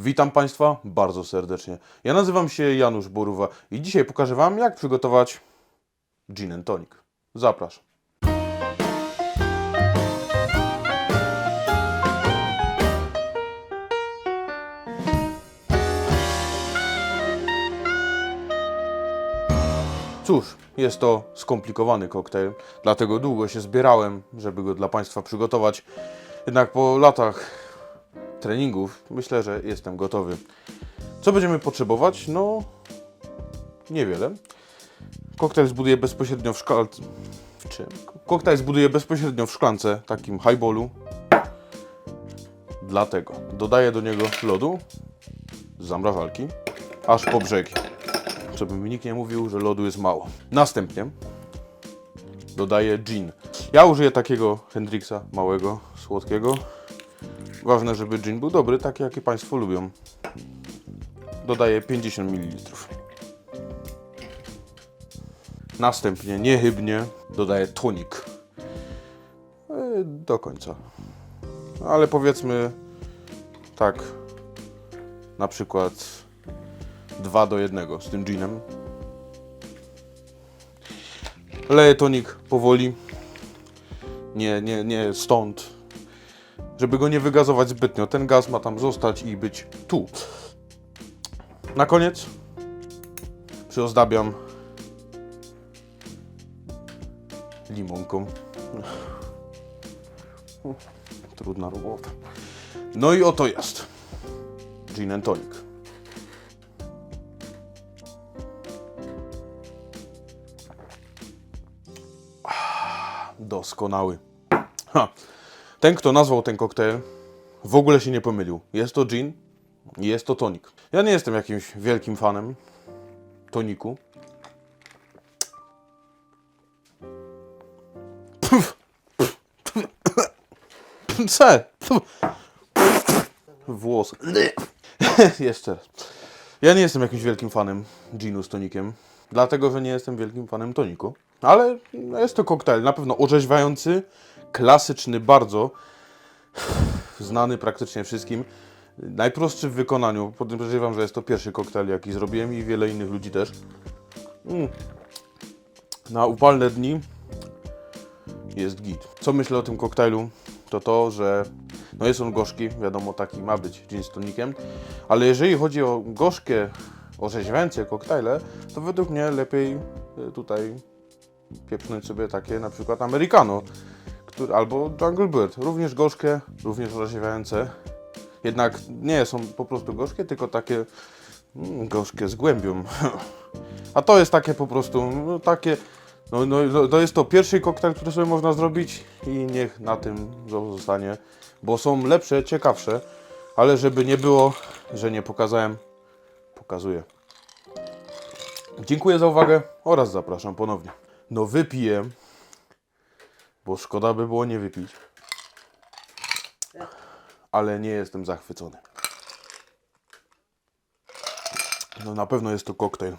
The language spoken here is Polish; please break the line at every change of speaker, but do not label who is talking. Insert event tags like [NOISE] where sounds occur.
Witam Państwa bardzo serdecznie. Ja nazywam się Janusz Boruwa i dzisiaj pokażę Wam, jak przygotować gin and tonic. Zapraszam. Cóż, jest to skomplikowany koktajl, dlatego długo się zbierałem, żeby go dla Państwa przygotować. Jednak po latach treningów myślę, że jestem gotowy. Co będziemy potrzebować? No, niewiele. Koktajl zbuduję bezpośrednio w szklance. W czym? Koktajl zbuduję bezpośrednio w szklance, takim highballu. Dlatego dodaję do niego lodu z zamrażalki, aż po brzegi. Żeby mi nikt nie mówił, że lodu jest mało. Następnie dodaję gin. Ja użyję takiego Hendrixa małego, słodkiego. Ważne, żeby gin był dobry, tak jaki Państwo lubią. Dodaję 50 ml. Następnie niechybnie dodaję tonik. E, Do końca. Ale powiedzmy tak, na przykład 2 do 1 z tym ginem. Leję tonik powoli. Nie, nie, nie stąd. Żeby go nie wygazować zbytnio. Ten gaz ma tam zostać i być tu. Na koniec przyozdabiam limonką. Trudna robota. No i oto jest. Gin and tonic. Doskonały. Ha. Ten, kto nazwał ten koktajl, w ogóle się nie pomylił. Jest to gin i jest to tonik. Ja nie jestem jakimś wielkim fanem toniku. Ce? Włos. [LAUGHS] Jeszcze raz. Ja nie jestem jakimś wielkim fanem ginu z tonikiem, dlatego że nie jestem wielkim fanem toniku. Ale jest to koktajl na pewno orzeźwiający, klasyczny bardzo, znany praktycznie wszystkim. Najprostszy w wykonaniu. Podejrzewam, że jest to pierwszy koktajl, jaki zrobiłem i wiele innych ludzi też. Mm. Na upalne dni jest git. Co myślę o tym koktajlu? To to, że no jest on gorzki, wiadomo, taki ma być gin z tonikiem, ale jeżeli chodzi o gorzkie, orzeźwiające koktajle, to według mnie lepiej y, tutaj pieprznąć sobie takie na przykład americano, albo Jungle Bird, również gorzkie, również orzeźwiające, jednak nie są po prostu gorzkie, tylko takie mm, gorzkie z głębią. [LAUGHS] A to jest takie po prostu, no, takie, no, no, no, to jest to pierwszy koktajl, który sobie można zrobić i niech na tym zostanie, bo są lepsze, ciekawsze, ale żeby nie było, że nie pokazałem, pokazuję. Dziękuję za uwagę oraz zapraszam ponownie. No wypiję, bo szkoda by było nie wypić, ale nie jestem zachwycony. No na pewno jest to koktajl.